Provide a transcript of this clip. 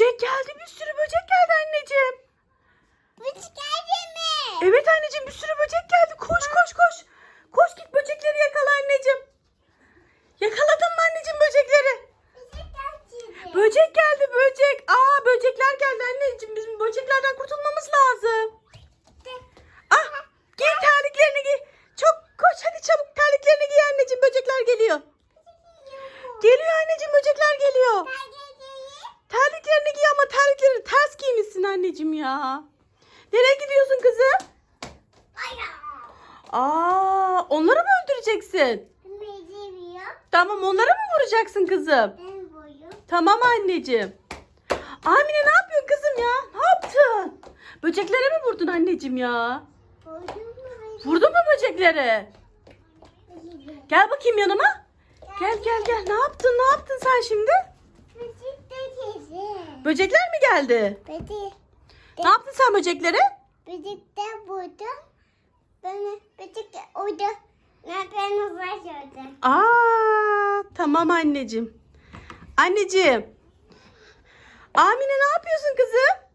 Böcek geldi. Bir sürü böcek geldi anneciğim. Böcek geldi mi? Evet anneciğim bir sürü böcek geldi. Koş koş koş. Koş git böcekleri yakala anneciğim. Yakaladın mı anneciğim böcekleri? Böcek geldi. Böcek geldi böcek. Aa böcekler geldi anneciğim. Bizim böceklerden kurtulmamız lazım. Ah giy terliklerini giy. Çok koş hadi çabuk terliklerini giy anneciğim. Böcekler geliyor. Geliyor anneciğim böcekler geliyor. Ben Terliklerini giy ama terliklerini ters giymişsin anneciğim ya. Nereye gidiyorsun kızım? Aa onları mı öldüreceksin? Tamam onlara mı vuracaksın kızım? Tamam anneciğim. Amine ne yapıyorsun kızım ya? Ne yaptın? Böceklere mi vurdun anneciğim ya? Vurdun mu böceklere? Gel bakayım yanıma. Gel gel gel. Ne yaptın? Ne yaptın sen şimdi? Böcekler mi geldi? Ne yaptın sen böceklere? Birlikte burada. Ben birlikte orada. Ben başladım. Aa, tamam anneciğim. Anneciğim. Amine ne yapıyorsun kızım?